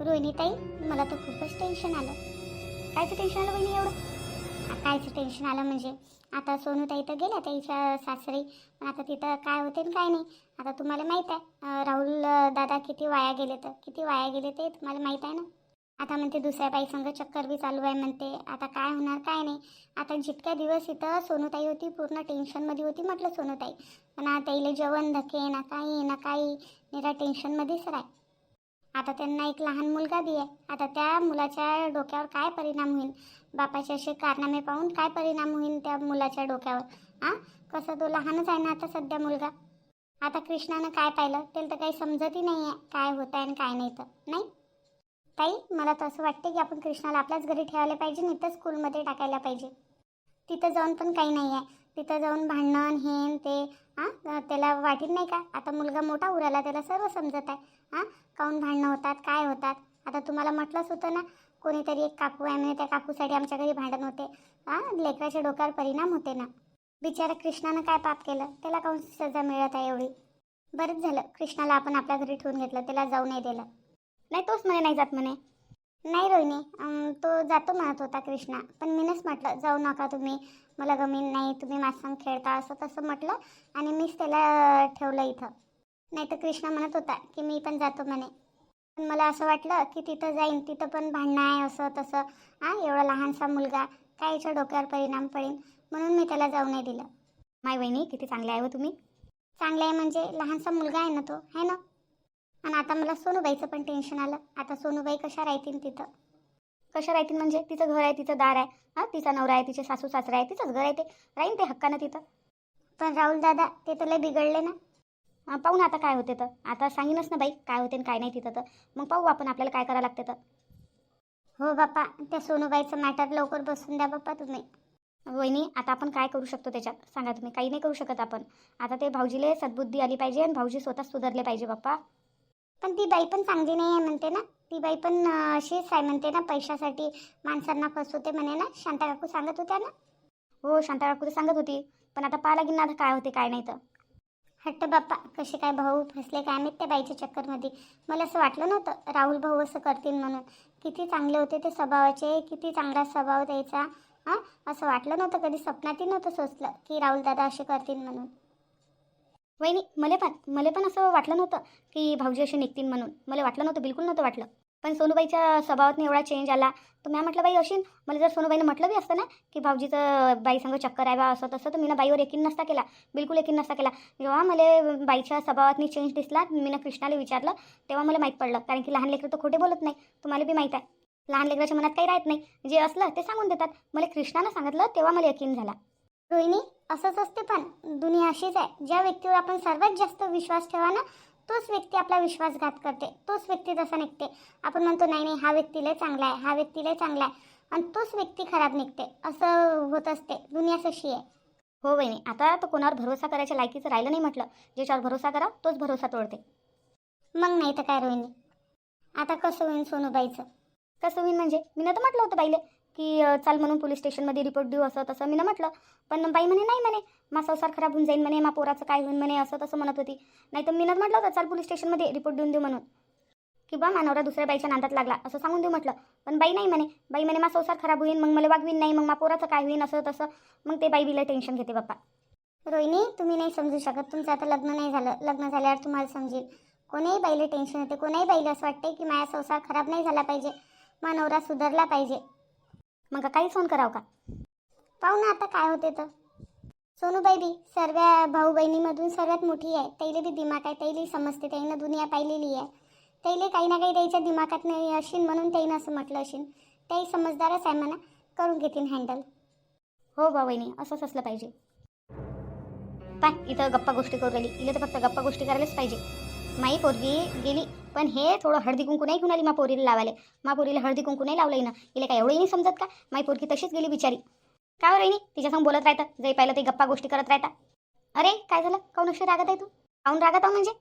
रोहिणीताई मला तर खूपच टेन्शन आलं. कायचं टेन्शन आलं बहिणी एवढं? कायचं टेन्शन आलं म्हणजे? आता सोनूताई तर गेल्या ताईच्या सासरी. पण आता तिथं काय होते आणि काय नाही. आता तुम्हाला माहीत आहे राहुल दादा किती वाया गेले तर? किती वाया गेले ते तुम्हाला माहीत आहे ना? आता म्हणते दुसऱ्या बाई संघ चक्कर बी चालू आहे म्हणते. आता काय होणार काय नाही. आता जितक्या दिवस इथं सोनूताई होती पूर्ण टेन्शनमध्ये होती म्हटलं सोनूताई. पण आता इले जेवण धके ना काही ना काही. निरा टेन्शनमध्येच राह आता त्यांना एक लहान मुलगा बी आहे. आता त्या मुलाच्या डोक्यावर काय परिणाम होईल? बापाचे असे कारनामे पाहून काय परिणाम होईल त्या मुलाच्या डोक्यावर? आ? कसं तो लहानच आहे ना आता सध्या मुलगा? आता कृष्णानं काय पाहिलं? त्याला तर काही समजतही नाही आहे काय होत आहे आणि काय नाही तर. नाही? ताई मला तर असं वाटतं की आपण कृष्णाला आपल्याच घरी ठेवायला पाहिजे नाही तर स्कूलमध्ये टाकायला पाहिजे. तिथं जाऊन पण काही नाही आहे तिथं जाऊन भांडण हेन ते हां त्याला वाटेल नाही का? आता मुलगा मोठा उराला त्याला सर्व समजत आहे. हां काऊन भांडणं होतात? काय होतात? आता तुम्हाला म्हटलंच होतं ना कोणीतरी एक काकू आहे म्हणजे त्या काकूसाठी आमच्या घरी भांडण होते. हां लेकराच्या डोक्यावर परिणाम होते ना. बिचारा कृष्णानं काय पाप केलं? त्याला काऊन सजा मिळत आहे एवढी? बरंच झालं. कृष्णाला आपण आपल्या घरी ठेवून घेतलं. त्याला जाऊ नाही दिलं. नाही तोच म्हणे नाही जात म्हणे. नाही रोहिणी तो जातो म्हणत होता कृष्णा. पण मीनच म्हटलं जाऊ नका तुम्ही. मला गमीन नाही तुम्ही माझ्यासंग खेळता असं तसं म्हटलं आणि मीच त्याला ठेवलं इथं. नाही तर कृष्णा म्हणत होता की मी पण जातो म्हणे. पण मला असं वाटलं की तिथं जाईन तिथं पण भांडणं आहे असं तसं. हां एवढा लहानसा मुलगा काय याच्या डोक्यावर परिणाम पडेल म्हणून मी त्याला जाऊ नाही दिलं. माय वहिनी किती चांगले आहे हो तुम्ही? चांगले आहे म्हणजे लहानसा मुलगा आहे ना तो आहे ना? आणि आता मला सोनूबाईचं पण टेन्शन आलं. आता सोनूबाई कशा राहतील तिथं? कशा राहतील म्हणजे? तिचं घर आहे तिचं दार आहे. हां तिचा नवरा आहे तिचे सासू सासरा आहे तिचंच घर आहे ते. राहीन ते हक्कानं तिथं. पण राहुल दादा ते तर लय बिघडले ना. पाहू ना आता काय होते तर. आता सांगीनच ना बाई काय होते काय नाही तिथं तर. मग पाहू आपण आपल्याला काय करावं लागते तर. हो बाप्पा त्या सोनूबाईचं मॅटर लवकर बसून द्या बाप्पा तुम्ही. वहिनी आता आपण काय करू शकतो त्याच्यात? सांगा तुम्ही. काही नाही करू शकत आपण. आता ते भाऊजीले सद्बुद्धी आली पाहिजे आणि भाऊजी स्वतः सुधारले पाहिजे बाप्पा. पण ती बाई पण चांगली नाही आहे म्हणते ना. ती बाई पण अशीच आहे म्हणते ना पैशासाठी माणसांना फसवते म्हणे ना. शांता काकू सांगत होत्या ना. हो शांता काकू तर सांगत होती. पण आता पाहा लागेल ना आता काय होते काय नाही तर. हट्ट बाप्पा कसे काय भाऊ फसले काय माहीत त्या बाईच्या चक्करमध्ये. मला असं वाटलं नव्हतं. राहुल भाऊ असं करतील म्हणून. किती चांगले होते ते स्वभावाचे. किती चांगला स्वभाव द्यायचा. हां? असं वाटलं नव्हतं कधी. स्वप्नातही नव्हतं सोचलं की राहुल दादा असे करतील म्हणून. वहिनी मला पण मला पण असं वाटलं नव्हतं की भाऊजी असे निघतील म्हणून. मला वाटलं नव्हतं बिलकुल नव्हतं वाटलं. पण सोनूबाईच्या स्वभावातून एवढा चेंज आला तर मी म्हटलं बाई अशी मला जर सोनूबाईनं म्हटलं बी असतं ना की भाऊजीचं बाई संग चक्कर आहे बा असं तसं तर मी बाईवर यकीन नसता केला. बिलकुल यकीन नसता केला. जेव्हा मला बाईच्या स्वभावातनी चेंज दिसला मी कृष्णाला विचारलं तेव्हा मला माहीत पडलं. कारण की लहान लेकरं तर खोटे बोलत नाही. तुम्हाला बी माहीत आहे. लहान लेकराच्या मनात काही राहत नाही. जे असलं ते सांगून देतात. मला कृष्णानं सांगितलं तेव्हा मला यकीन झाला. रोहिणी असंच असते पण दुनिया अशीच आहे. ज्या व्यक्तीवर आपण सर्वात जास्त विश्वास ठेवा ना तोच व्यक्ती आपला विश्वासघात करते. तोच व्यक्ती तसा निघते. आपण म्हणतो नाही नाही हा व्यक्ती लय चांगला आहे हा व्यक्ती लय चांगला आहे. आणि तोच व्यक्ती खराब निघते. असं होत असते. दुनियाच अशी आहे. हो बहिणी आता तर कोणावर भरोसा करायच्या लायकीचं राहिलं नाही म्हटलं. ज्याच्यावर भरोसा करा तोच भरोसा तोडते. मग नाही तर काय रोहिणी? आता कसं होईन सोनूबाईचं? कसं होईन म्हणजे? मी तर म्हटलं होतं बाईले. की चाल म्हणून पोलीस स्टेशनमध्ये रिपोर्ट देऊ असं तसं. मी म्हटलं पण बाई म्हणे नाही म्हणे मा संसार खराब होऊन जाईल म्हणे मा पोराचं काय होईन म्हणे असं तसं म्हणत होती. नाही तर मी म्हटलं होतं चाल पोलीस स्टेशनमध्ये रिपोर्ट देऊन देऊ म्हणून. की बा मानवरा दुसऱ्या बाईच्या नांदात लागला असं सांगून देऊ म्हटलं. पण बाई नाही म्हणे बाई म्हणे मा संसार खराब होईन मग मला वागवीन नाही मग मा पोराचं काय होईन असं तसं. मग ते बाई बिला टेन्शन घेते बाप्पा. रोहिणी तुम्ही नाही समजू शकत तुमचं आता लग्न नाही झालं. लग्न झाल्यावर तुम्हाला समजेल. कोणीही बाईला टेन्शन येते कोणाही बाईला असं वाटते की माझा संसार खराब नाही झाला पाहिजे मा नवरा सुधारला पाहिजे. मग काही फोन करावं का? पाहू ना आता काय होते तर. सोनूबाई बी सर्व भाऊ बहिणीमधून सर्वात मोठी आहे. तैले बी दिमाग आहे तैली समजते त्याईनं दुनिया पाहिलेली आहे. तैले काही ना काही त्याच्या दिमागात नाही अशीन म्हणून त्याईनं असं म्हटलं अशीन. त्याही समजदारच आहे म्हणा करून घेतील हँडल हो बा बहिणी असंच असलं पाहिजे. पाय इथं गप्पा गोष्टी करू राहिली. इथं तर फक्त गप्पा गोष्टी करायलाच पाहिजे. माई पोरगी गेली पण हे थोडं हळदी कुंकू नाही घेऊन आली मा पोरीला लावाले मा पोरीला हळदी कुंकू नाही लावलं ना तिला काय एवढंही नाही समजत का? माई पोरकी तशीच गेली बिचारी. काय रोहिणी तिच्यासंग बोलत राहतं. जै पाहिलं ते गप्पा गोष्टी करत राहता. अरे काय झालं? काऊन अशी रागत आहे तू? काऊन रागत आहो म्हणजे?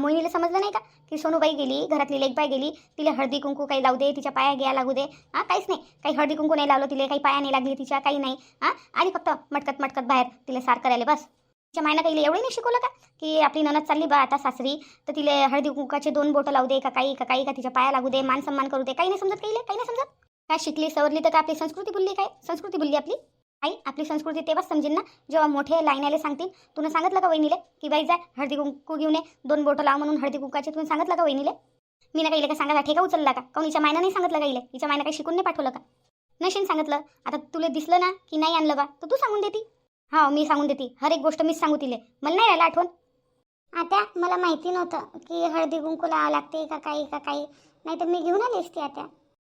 मोहिनीला समजलं नाही का? की सोनूबाई गेली घरातली लेखबाई गेली. तिला हळदी कुंकू काही लावू दे तिच्या पाया घ्या लागू दे. हां काहीच नाही. काही हळदी कुंकू नाही लावलं तिला काही पाया नाही लागली तिच्या काही नाही. हां आली फक्त मटकत मटकत बाहेर. तिला सार करायला बस. तिच्या मायनं काही एवढं नाही शिकवलं का? की आपली ननद चालली बा आता सासरी तर तिले हळदी कुंकाचे दोन बोटं लावू दे का काही का काही का तिच्या पाया लागू दे मान सन्मान करू दे. काही नाही समजत काही काही नाही समजत? काय शिकली सवरली तर का आपली संस्कृती बोलली काय? संस्कृती बोलली आपली? आई आपली संस्कृती तेव्हाच समजेल ना जेव्हा मोठे लाईनाले सांगतील. तुला सांगितलं का वहिनीले? की बाई जा हळदी कुंकू घेऊन ये दोन बोटं लाव म्हणून हळदी कुंकाचे. तुम्ही सांगितलं का वहिनीले? मी ना काही का सांगा ठेका उचलला का? काऊन हिच्या मायनं नाही सांगितलं काही हिच्या मायनं काही शिकून नाही पाठवलं का? नशीन सांगितलं. आता तुला दिसलं ना की नाही आणलं बा तर तू सांगून देती. हा मी सांगून देते. हर एक गोष्ट मीच सांगू तिले. मला नाही राहिलं आठवण. आता मला माहिती नव्हतं की हळदी कुंकू लावा लागते का काही का काही. नाही तर मी घेऊन आली असती आता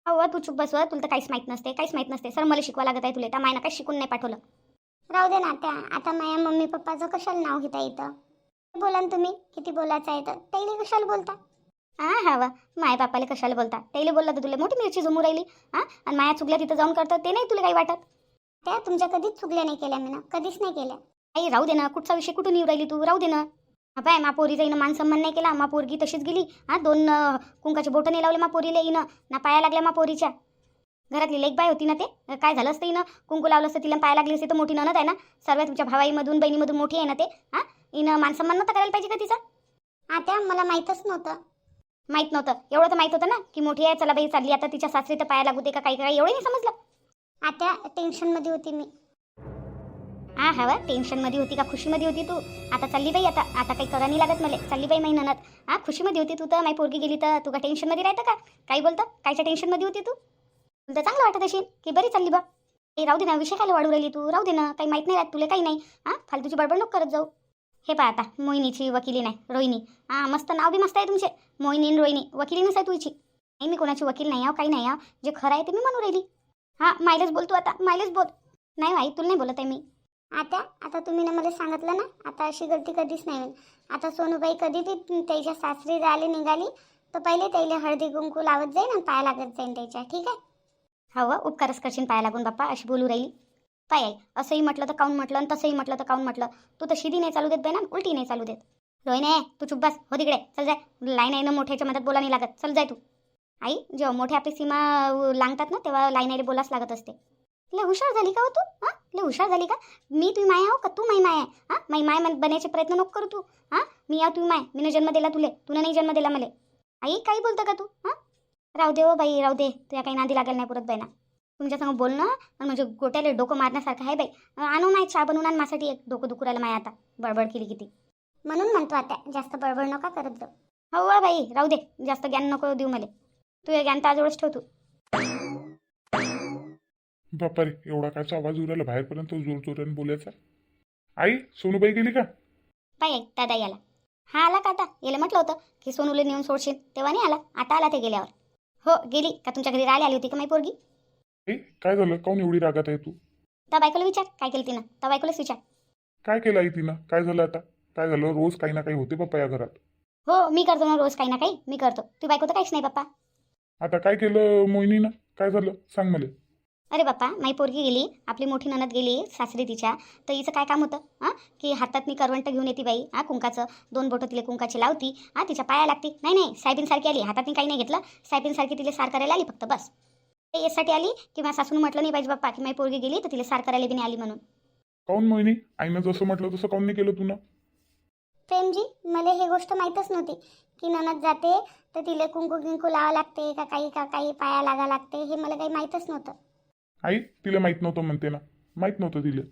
अहो तू चुप बसव तुला तर काहीच माहीत नसते काहीच माहीत नसते. सर मला शिकवा लागत आहे तुला. त्या मायनं काही शिकून नाही पाठवलं. राहू दे ना त्या आता माझ्या मम्मी पप्पाचं कशाला नाव घेता येतं? बोला ना तुम्ही किती बोलायचं आहे तर. त्याला कशाला बोलता? हा हा वा माय बापाला कशाला बोलता? त्याला बोलला तर तुला मोठी मिरची जमू राहिली. हा आणि माया चुकल्या तिथं जाऊन करतं ते नाही तुला काही वाटत? त्या तुमच्या कधीच चुकल्या नाही केल्या मी ना कधीच नाही केल्या. आई राहू दे ना कुठचा विषय कुठून येऊ राहिली तू? राहू दे ना. हा पाय मा पोरीचा हिनं मान सन्मान नाही केला मा पोरगी तशीच गेली. हा दोन कुंकाचे बोटं नाही लावले मा पोरीला हिनं. ना पाया लागल्या मा पोरीच्या. घरातली लेक बाय होती ना ते? काय झालं असतं हिनं? कुंकू लावलं असतं तिला पाया लागली असते तर मोठी ननद आहे ना? सर्वात तुमच्या भावाईमधून बहिणीमधून मोठी आहे ना ते? हा? हिनं मान सन्मान नव्हता करायला पाहिजे का तिचा? आता मला माहीतच नव्हतं. माहीत नव्हतं. एवढं तर माहीत होतं ना की मोठी आहे चला बाई चालली आता तिच्या सासरी तर पाया लागू दे का काही काही एवढं नाही समजलं. आता टेन्शनमध्ये होती मी. हा हवा टेन्शनमध्ये होती का? खुशीमध्ये होती तू. आता चालली बाई आता आता काही करा नाही लागत मला. चालली बाई माही ननद हा खुशीमध्ये होती तू तर. माही पोरगी गेली तर. तू का टेन्शनमध्ये राहतं का? काही बोलतं? कायच्या टेन्शनमध्ये होती तू? तुला चांगलं वाटत असेल की बरी चालली बा. ए राहू दे ना विषय खायला वाढू राहिली तू. राहू दे ना काही माहीत नाही राहत तुला काही नाही. हां फालतूची बडबड नको करत जाऊ. हे पहा आता मोहिनीची वकिली नाही रोहिणी. हां मस्त नाव बी मस्त आहे तुमचे. मोहिनी रोहिणी. वकिली नसाय तुझी. नाही मी कोणाची वकील नाही आहो काही नाही आहो. जे खरं आहे ते मी म्हणू राहिली. हां मायलेच बोल तू आता. मायलेच बोल. नाही आई तुला नाही बोलत आहे मी. आता? आता तुम्ही ना मला सांगितलं ना? आता अशी गलती कधीच नाही होईल. आता सोनूबाई कधी ती त्याच्या सासरी राहिली निघाली तर पहिले त्याला हळदी कुंकू लावत जाईन आणि पाय लागत जाईन त्याच्या ठीक आहे? हवं उपकारच करशील पाया लागून बाप्पा अशी बोलू राहिली. पाय आई असंही म्हटलं तर काऊन म्हटलं आणि तसंही म्हटलं तर काऊन म्हटलं? तू तर शिदी नाही चालू देत बाई ना उलटी नाही चालू देत. रोहिणे तू चुप बस. हो तिकडे. चल जाय. लाईन आहे ना मोठ्याच्या मदत बोला नाही लागत. चल जाय तू. आई जेव्हा मोठ्या आपली सीमा लागतात ना तेव्हा लाईन आईला बोलाच लागत असते. लय हुशार झाली का हो तू? हां? लय हुशार झाली का? मी तुझी माय आहो का? तू माई माय आहे. हां? माई माय मन- बनायचे प्रयत्न नको करू तू. हां? मी या तुम्ही माय. मीनं जन्म दिला तुले. तुला नाही जन्म दिला मला. आई काही बोलतं का तू? हां? राहू दे हो बाई राहू दे. तुझ्या काही नादी लागेल नाही पुरत बाई ना तुमच्यासंग बोलणं आणि म्हणजे गोट्याला डोकं मारण्यासारखं आहे बाई. आणू माय चहा बनवून आण माझ्यासाठी एक. डोकं दुखरायला राहिलं माय आता. बडबड केली किती. म्हणून म्हणतो आता जास्त बडबड नका करत जाऊ. हो वा बाई राहू दे. जास्त ज्ञान नको देऊ मला. तू हे ज्ञान ताजवळच ठेव तू. बापा रे एवढा कायचा आवाज राहिला. बाहेरपर्यंत जोर जोराने बोलायचा. आई सोनूबाई गेली का? बाई ऐक दादा याला. हा आला का आता? याला म्हटलं होतं की सोनूला नेऊन सोडशील. तेव्हा नाही आला. आता आला ते गेल्यावर. हो गेली. का तुमच्या घरी राहिली आली होती का माई पोरगी? ए काय झालं? काऊन एवढी रागात आहे तू? त्या बायकोला विचार. काय केलं तिनं? त्या बायकोलाच विचार. काय केलं आई तिनं? काय झालं आता? काय झालं? रोज काही ना काही होते बाप्पा या घरात. हो मी करतो ना रोज काही ना काही. मी करतो. तू बायको तर काहीच नाही बाप्पा आता काय केलं मोहिनीनं? काय झालं? सांग मला. अरे बाप्पा माई पोरगी गेली आपली मोठी ननद गेली सासरी तिच्या. तर हिचं काय काम होतं? हां? की हातात मी करवंट घेऊन येते बाई. हां? कुंकाचं दोन बोटं तिला कुंकाची लावती. हां? तिच्या पाया लागती. नाही नाही साहेबींसारखी आली. हातात काही नाही घेतलं. साहेबींसारखी तिला सार करायला आली फक्त बस. ते यासाठी आली की माझ्या सासून म्हटलं नाही पाहिजे बाप्पा की माई पोरगी गेली तर तिला सार करायला बी नाही आली म्हणून. काऊन मोहिनी? आईनं जसं म्हटलं तसं काऊन नाही केलं तुनं? प्रेमजी मला ही गोष्ट माहीतच नव्हती की ननद जाते तर तिला कुंकू किंकू लावा लागते का काही का काही पाया लागा लागते हे मला काही माहीतच नव्हतं. आई तिला माहीत नव्हतं म्हणते ना. माहीत नव्हतं तिला.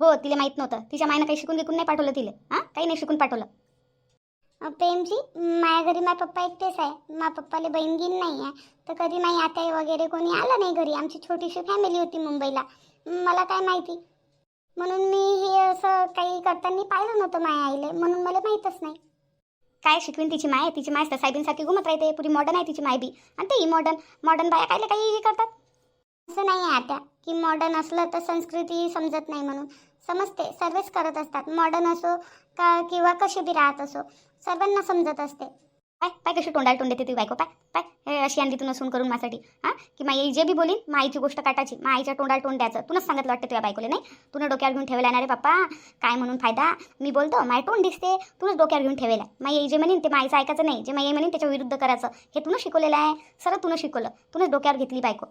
हो तिला माहीत नव्हतं. तिच्या मायनं काही शिकून विकून नाही पाठवलं तिला. हां? काही नाही शिकून पाठवलं. अ, प्रेमजी माझ्या घरी माझ्या पप्पा एकटेच आहे. माझ्या पप्पाला बहीण गिन नाही आहे. तर कधी माझी आताई वगैरे कोणी आलं नाही घरी? आमची छोटीशी फॅमिली होती मुंबईला. मला काय माहिती? म्हणून मी हे असं काही करताना पाहिलं नव्हतं माझ्या आईले. म्हणून मला माहीतच नाही. काय शिकवीन तिची माय? तिची माय तर साहेबींसारखी घुमत राहते. पुरी मॉडर्न आहे तिची माय बी. आणि तेही मॉडर्न मॉडर्न बाया कायले काही हे करतात? असं नाही आहे आता की मॉडर्न असलं तर संस्कृती समजत नाही म्हणून. समजते सर्वच करत असतात. मॉडर्न असो का किंवा कसे बी राहत असो सर्वांना समजत असते. पाय पाय कशी तोंडाला तोंड देते ती बायको? पाय पाय. हे अशी आणली तू नसून करून माझ्यासाठी. हां? की माई जे बी बोलीन माईची गोष्ट काटायची मा आईच्या तोंडाला तोंड द्यायचं. तुलाच सांगितलं वाटतं तुझ्या बायकोले नाही? तुला डोक्यावर घेऊन ठेवायला ना रे पप्पा काय म्हणून फायदा? मी बोलतो माय तोंड दिसते तुलाच डोक्यावर घेऊन ठेवला माई आई जे म्हणेन ते माईचं ऐकायचं नाही. जे माई म्हणेन त्याच्या विरुद्ध करायचं. हे तुनं शिकवलेलं आहे. सरळ तुनं शिकवलं. तुनंच डोक्यावर घेतली बायको.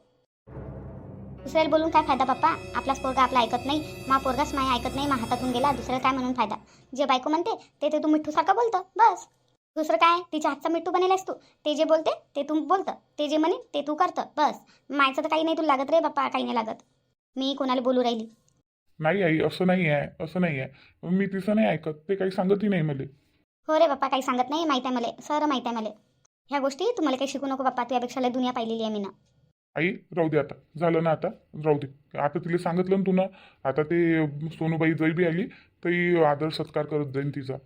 दुसऱ्याला बोलून काय फायदा पप्पा आपलाच पोरगा आपला ऐकत नाही. मा पोरगाच माय ऐकत नाही मा हातातून गेला. दुसऱ्याला काय म्हणून फायदा? जे बायको म्हणते ते ते तू मिठ्ठूसारखं बोलतं. बस. दुसरं काय? तिच्या हातचा मिठ्ठू बनेलास तू. ते जे बोलते ते तू बोलतं. ते जे म्हणे ते तू करतं. बस. मायचं तर काही नाही तुला लागत रे बाप्पा. काही नाही लागत. मी कोणाला बोलू राहिली? नाही आई असं नाही आहे. असं नाही आहे. मी तिचं नाही ऐकत. ते काही सांगतही नाही मला. हो रे बाप्पा काही सांगत नाही. माहीत आहे मला. सर माहीत आहे मला. ह्या गोष्टी तुम्हाला काही शिकू नको बाप्पा. तुझ्यापेक्षा लय दुनिया पाहिलेली आहे मी ना. आई राहू दे आता. झालं ना आता? राहू दे. आता तिला सांगितलं ना तू ना आता ते सोनूबाई जरी बी आली तरी आदर सत्कार करत जाईन तिचा.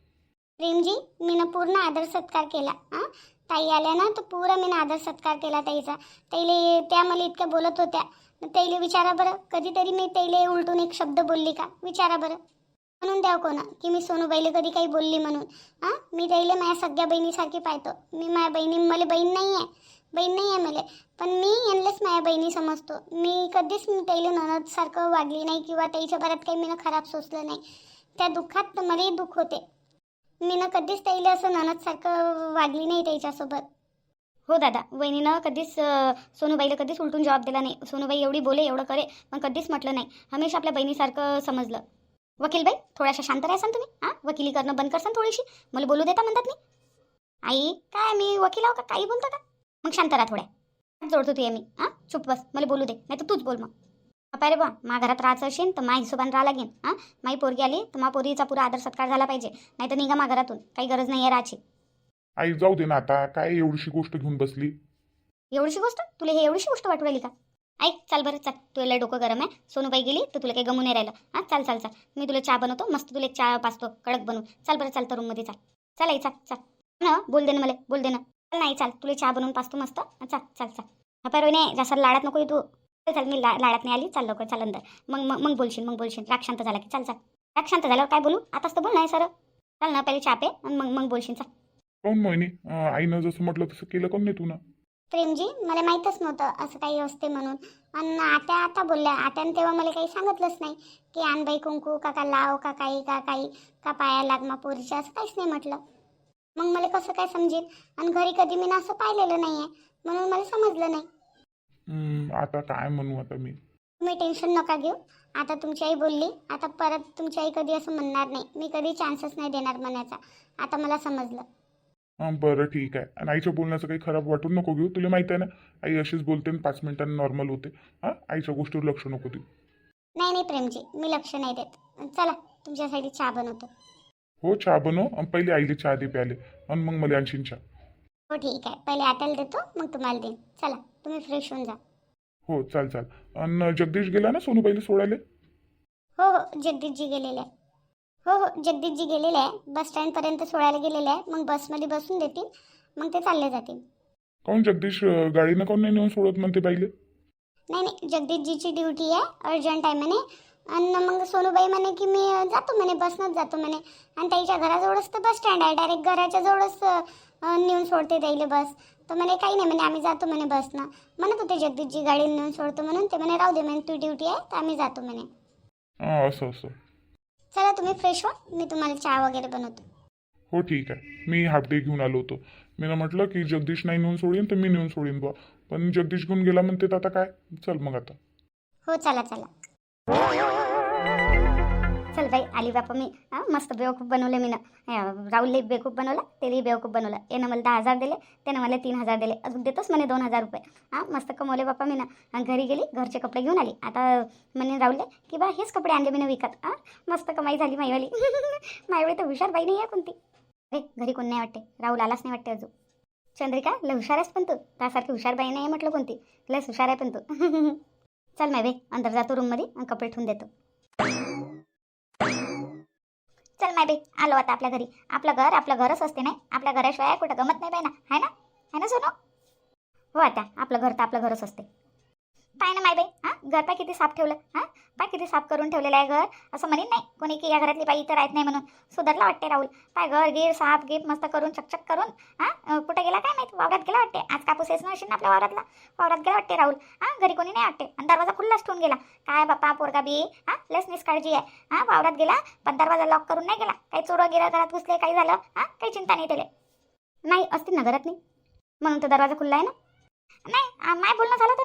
प्रेमजी मीनं पूर्ण आदर सत्कार केला. हां? ताई आल्या ना तर पुरा मीनं आदर सत्कार केला ताईचा. तैले त्या मला इतक्या बोलत होत्या. तैले विचारा बरं कधीतरी मी तैले उलटून एक शब्द बोलली का? विचारा बरं. म्हणून द्या कोणा? की मी सोनूबाईले कधी काही बोलली म्हणून. हां? मी तैले माझ्या सगळ्या बहिणीसारखी पाहतो. मी माझ्या बहिणी मला बहीण नाही आहे बहीण नाही आहे मला. पण मी यांनाच माझ्या बहिणी समजतो. मी कधीच मी ननदसारखं वागली नाही किंवा त्याच्या बऱ्यात काही मीनं खराब सोचलं नाही. त्या दुःखात मलाही दुःख होते. मी ना कधीच त्याला असं ननदसारखं वागली नाही त्याच्यासोबत. हो दादा वहिनीनं कधीच सोनूबाईला कधीच उलटून जॉब दिला नाही. सोनूबाई एवढी बोले एवढं करे पण कधीच म्हटलं नाही. हमेशा आपल्या बहिणीसारखं समजलं. वकीलबाई थोड्याशा शांत राहसान तुम्ही. हां? वकिली करणं बंद करसान थोडीशी. मला बोलू देता म्हणतात मी आई काय मी वकील आहो का? काही बोलतो का? मग शांत राहा थोड्या. जोडतो तुया मी. हां? चुप बस. मला बोलू दे. नाही तर तूच बोल मग. अपाय रे बा मा घरात राहायचं असेल तर मा हिशोबाने राहा लागेल हां? माई पोरगी आली तर मा पोरीचा पुरा आदर सत्कार झाला पाहिजे नाही तर निघा मा घरातून काही गरज नाही आहे राहायची आई जाऊ दे ना आता काय एवढीशी गोष्ट घेऊन बसली? एवढीशी गोष्ट? तुला हे एवढीशी गोष्ट वाटू राहिली का? ऐक चाल बरं चाल तुला डोकं गरम आहे. सोनूबाई गेली तर तुला काही गमून नाही राहिलं हां? चाल चाल चाल. मी तुला चहा बनवतो मस्त तुला एक चहा पाचतो कडक बनवून. चाल बरं चाल रूममध्ये चाल. चाल आई चाल चाल. ना बोल दे ना मला बोल दे ना. चाल नाही चाल तुला चहा बनवून पाचतो मस्त. चाल चाल चाल. पर नाही जास्त लाडात नको तू. चाल मी ला लाडात नाही आली. चाल लवकर चाल अंदर. मग मग मग बोलशील मग बोलशील. राग शांत झाला की चाल चाल. राग शांत झाल्यावर काय बोलू? आताच तर बोल नाही सर चाल ना पहिले चहा पे आणि मग मग बोलशील चाल. काऊन मोहिनी अं, आईनं जसं म्हटलं तसं केलं कोण नाही तू ना प्रेमजी मला माहीतच नव्हतं असं काही असते म्हणून. आणि आत्या आता बोलल्या. आत्यानं तेव्हा मला काही सांगितलंच नाही. की आणबाई कुंकू का का लाव का काही का काही का पाया लागमा पोरीच्या असं काहीच नाही म्हटलं. मग मला कसं काय समजेल? आणि घरी कधी मी ना असं पाहिलेलं नाही आहे म्हणून मला समजलं नाही. हम्म, आता काय म्हणू आता मी? तुम्ही टेन्शन नका घेऊ. आता तुमची आई बोलली आता परत तुमची आई कधी असं म्हणणार नाही. मी कधी चान्सच नाही देणार म्हणायचा. आता मला समजलं. हां बरं ठीक आहे. आणि आईच्या बोलण्याचं काही खराब वाटून नको घेऊ. तुला माहिती आहे ना आई अशीच बोलते आणि पाच मिनिटांनी नॉर्मल होते. हां आईच्या गोष्टीवर लक्ष नको देऊ. नाही नाही प्रेमजी मी लक्ष नाही देत. चला तुमच्यासाठी चहा बनवतो. हो चहा बनव. आणि पहिले आईले चहा दे प्याले. आणि मग मला आणशीन चहा. हो ठीक आहे. पहिले आत्याला देतो मग तुम्हाला देईन. चला तुम्ही फ्रेश होऊन जा. हो चाल चाल. आणि जगदीश गेला ना सोनूबाईला सोडायला? हो हो जगदीशजी गेलेले आहे. हो हो जगदीशजी गेलेले आहे. बस स्टँडपर्यंत सोडायला गेलेले आहे. मग बसमध्ये बसून देतील. मग ते चालले जातील. काऊन जगदीश अं, गाडीनं काऊन नाही नेऊन सोडत म्हणते बाईले? नाही नाही जगदीशजीची ड्युटी आहे अर्जंट आहे म्हणे. आणि मग सोनूबाई म्हणे की मी अ, जातो म्हणे बसनंच जातो म्हणे. आणि त्याच्या घराजवळच तर बस स्टँड आहे. डायरेक्ट घराच्या जवळच नेऊन सोडते त्याईले बस. तर म्हणे काही नाही म्हणे आम्ही जातो म्हणे बसनं. म्हणत होते जगदीशजी गाडी नेऊन सोडतो म्हणून. ते म्हणे राहू दे म्हणे तू ड्युटी आहे तर आम्ही जातो म्हणे. हां असं असं. चला तुम्ही फ्रेश व्हा मी तुम्हाला चहा वगैरे बनवतो. हो ठीक आहे. मी हाफ डे घेऊन आलो होतो. मी ना म्हटलं की जगदीश नाही नेऊन सोडीन तर मी नेऊन सोडीन बुवा. पण जगदीश घेऊन गेला म्हणते तर आता काय? चल मग आता. हो चला चला. चल बाई. आली बापा मी हां मस्त बेवकूफ बनवले मी ना राहुलले बेवकूफ बनवला त्यालाही बेवकूफ बनवलं यानं मला दहा हजार दिले त्यानं मला तीन हजार दिले अजून देतोच म्हणे दोन हजार रुपये हां मस्त कमवले बापा मी ना आणि घरी गेली घरचे कपडे घेऊन आली आता म्हणे राहुलले की बा हेच कपडे आणले मी विकत हां मस्त कमाई झाली माईवाली माईवाली तर हुशार बाई नाही आहे कोणती अरे घरी कोण नाही वाटते राहुल आलाच नाही वाटते अजून चंद्रिका लय हुशार आहेस पण तू त्यासारखी हुशार बाई नाही आहे म्हटलं कोणती लस हुशार आहे पण तू चल माय बे अंदर जातो रूममध्ये आणि कपडे ठेवून देतो चल माय बाई आलो आता आपल्या घरी. आपलं घर आपलं घरच असते नाही? आपल्या घराशिवाय कुठं गमत नाही बाई ना. है ना? है ना सोनू? हो आता आपलं घर तर आपलं घरच असते. पाय ना माय बाई हां? घर पाय किती साफ ठेवलं हां? पाय किती साफ करून ठेवलेलं आहे घर? असं म्हणेन नाही कोणी की या घरातली बाई इथं राहत नाही म्हणून. सुधारला वाटते राहुल. पाय घर गिर साफ गिप मस्त करून चकचक करून हां? कुठे कुठं गेला काय माहीत? वावरात गेला वाटते आज कापूस येस ना आपल्या वावरातला. वावरात गेला वाटते राहुल. हां? घरी कोणी नाही वाटते आणि दरवाजा खुल्लाच ठेवून गेला. काय बाप्पा पोरगा बी हां? लस निष्काळजी आहे. हां? वावरात गेला पण दरवाजा लॉक करून नाही गेला. काही चोरं गेला घरात घुसले काही झालं हां? काही चिंता नाही त्याला. नाही असतील ना घरात नाही म्हणून तो दरवाजा खुल्ला आहे ना? नाही माय बोलणं झालं तर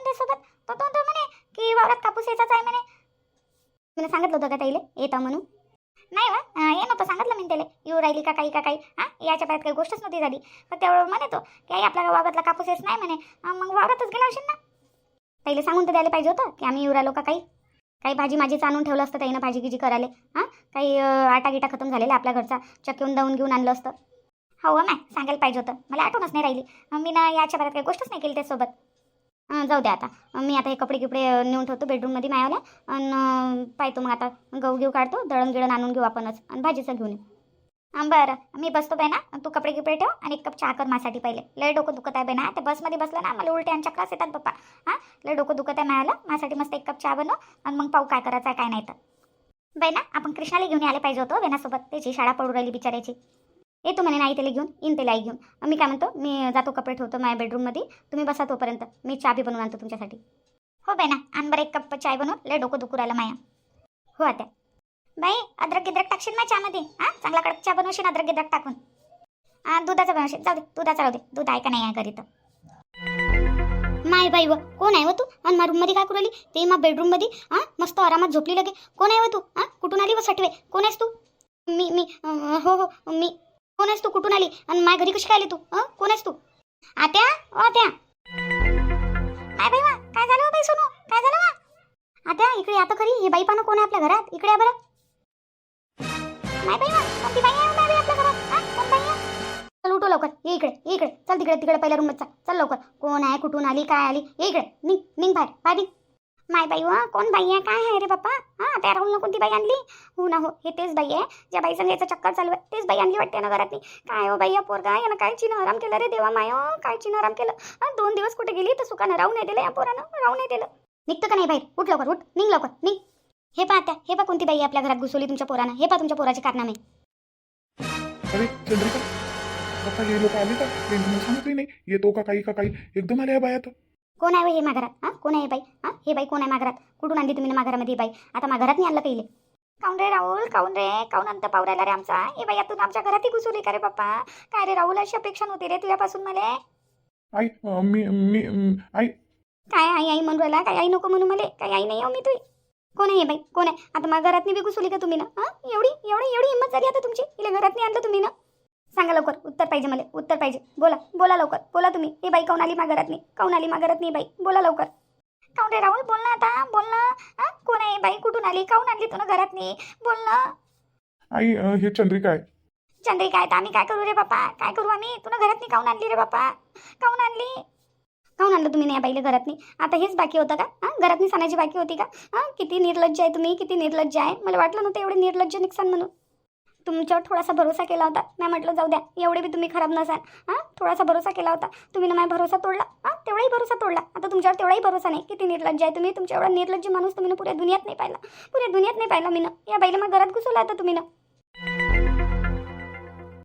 कापूस आहे म्हणे. मी सांगितलं होतं का ताईले? येतं म्हणून. नाही वा हे नव्हतं सांगितलं मी त्याला. येऊ राहिली का काही का काही? हां? याच्या पायात काही गोष्टच नव्हती झाली. तर तेवढं म्हणे तो की आई आपल्या वावरातला कापूस येत नाही म्हणे. मग वावरातच गेला असेल ना? ताईला सांगून तर द्यायला पाहिजे होतं की आम्ही येऊ राहिलो का काही? काही भाजी माझीच आणून ठेवलं असतं ताईनं भाजी गिजी करायला. हां? काही आटा गिटा खतम झालेला आपल्या घरचा. चक्कीहून दवून घेऊन आणलं असतं. हो मॅ सांगायला पाहिजे होतं. मला आठवणच नाही राहिली. मी ना याच्या परत काही गोष्टच नाही केली त्यासोबत. जाऊ द्या आता. मी आता हे कपडे किपडे नेऊन ठेवतो बेडरूममध्ये मायावल्या. आणि पाहतो मग आता गहू घेऊ काढतो दळण गिळण आणून घेऊ आपणच. आणि भाजीचं घेऊन येऊ बरं. मी बसतो बाई ना. तू कपडे गिपडे ठेव आणि एक कप चहा कर माझ्यासाठी पहिले. लय डोकं दुखत आहे बाई ना. ते बसमध्ये बसलं ना मला उलट्या आणि चक्रास येतात पप्पा. हां? लय डोकं दुखत आहे मायाला माझ्यासाठी मस्त एक कप चहा बनव. आणि मग पाहू काय करायचं आहे काय नाही तर. बाई ना आपण कृष्णाला घेऊन यायला पाहिजे होतो बेनासोबत त्याची शाळा पडू राहिली बिचारायची येतो म्हणे नाही त्याला घेऊन इन त्याला आई घेऊन. मी काय म्हणतो मी जातो कपडे ठेवतो माझ्या बेडरूममध्ये तुम्ही बसा तोपर्यंत. मी चहा बी बनवून आणतो तुमच्यासाठी. हो बाई ना आण बरं एक कप चाय बनव लय डोकं दुखू राहिलं माया. हो आता बाई अद्रक गिद्रक टाकशील ना चहामध्ये? हां चांगला कडक चहा बनवशील अद्रक गिद्रक टाकून. हां दुधाचा बनवशील. जाऊ दे दुधाचा राहू दे. दूध आहे का नाही आहे घरी तर. माय बाई व कोण आहे व तू? आणि मा रूममध्ये काय करू आली ते मा बेडरूममध्ये हां मस्त आरामात झोपली लगे. कोण आहे व तू? हां कुठून आली व सटवे? कोण आहेस तू? मी मी हो हो मी कोण आहेस तू? कुठून आली? आणि माझ्या घरी कशी काय आली तू? अं कोण आहेस तू? आत्या? ओ आत्या. काय बाई वा. काय झालं हो बाई सोनू? काय झालं वा? आत्या इकडे आता खरी हे बाई पानं कोण आहे आपल्या घरात? इकडे आहे बरं. नाही बाई वा. कोणती बाई आहे हो बाई आपल्या घरात? कोण बाई आहे? चल उठो लवकर. ये इकडे ये इकडे. चल तिकडे तिकडे पहिल्या रूममध्ये चल. चल लवकर. कोण आहे? कुठून आली? काय आली? ये इकडे. निघ निघ बाहेर. बाहेर निघ. माय बाई वा कोण बाई आहे? काय आहे रे बाप्पा? हां? त्या राहुल कोणती बाई आणली? हो ना हो हे तेच बाई आहे. ज्या बाई संग चक्कर चालू आहे तेच बाई आणली वाटते ना घरातली. काय हो बाई या पोरगा? यानं काय चिन्ह आराम केलं रे देवा माय काय चिन्ह आराम केलं. हां? दोन दिवस कुठे गेली? तर सुखानं राहू नाही दिलं या पोरानं. राहू नाही दिलं. निघतं का नाही बाहेर? उठ लवकर उठ. निघ लवकर. निघ. हे पा त्या हे पहा कोणती बाई आपल्या घरात घुसवली तुमच्या पोरानं. हे पा तुमच्या पोराचे कारनामे. अरे चंद्रिका. बाप्पा हे लोक आले का? त्यांनी नाही. येतो का काही का काही? एकदम आल्या बाया तर कोण आहे हो हे माघरात? हां? कोण आहे हे बाई? हां? हे बाई कोण आहे माघरात? कुठून आणली तुम्ही ना माघारामध्ये बाई? आता माघारात नाही आणलं काही काऊन रे राहुल? काऊन रे? काऊन अंत पावरायला रे आमचा? हे बाई आता आमच्या घरातही घुसवली का रे बाप्पा? काय रे राहुल अशी अपेक्षा नव्हती रे तुझ्यापासून मला? आई अं, मी मी आई. काय आई आई म्हणून राहिला? काय आई नको म्हणू मला? काय आई नाही हो मी तुई. कोण आहे हे बाई? कोण आहे? आता मग घरात बी घुसवली का तुम्ही ना? हां? एवढी एवढी एवढी हिंमत झाली आता तुमची? हिला घरात नाही आणलं तुम्ही ना? सांगा लवकर उत्तर पाहिजे मला उत्तर पाहिजे. बोला बोला लवकर बोला तुम्ही. हे बाई काऊन आली घरात नाही काऊन आली घरात नाही बाई? बोला लवकर. काऊन रे राहुल बोल ना आता बोल ना. हां? कोण आहे? बाई कुठून आली? काऊन आणली तू ना घरात नाही बोल ना. आई अं, हे चंद्रिका आहे. चंद्रिका आहे तर आम्ही काय करू रे बापा? काय करू आम्ही? तुला घरात नाही काऊन आणली रे बापा? काऊन आणली? काऊन आणलं तुम्ही नाही या बाईला घरात नाही आता हेच बाकी होतं का? हां? घरात नाही सानाची बाकी होती का? हां? किती निर्लज्ज आहे तुम्ही किती निर्लज्ज आहे. मला वाटलं नव्हतं एवढे निर्लज्ज निघसान म्हणून. तुमच्यावर थोडासा भरोसा केला होता. मी म्हटलं जाऊ द्या एवढे बी तुम्ही खराब नसाल. हां? थोडासा भरोसा केला होता. तुम्ही ना माझा भरोसा तोडला. हां? तेवढाही भरोसा तोडला. आता तुमच्यावर तेवढाही भरोसा नाही. किती निर्लज्ज आहे तुम्ही. तुमच्या एवढा निर्लज्ज माणूस तुम्ही पुऱ्या दुनियात नाही पाहिला. पुऱ्या दुनियात नाही पाहिला मी ना. या बाईला मग घरात घुसवला आता तुम्ही ना.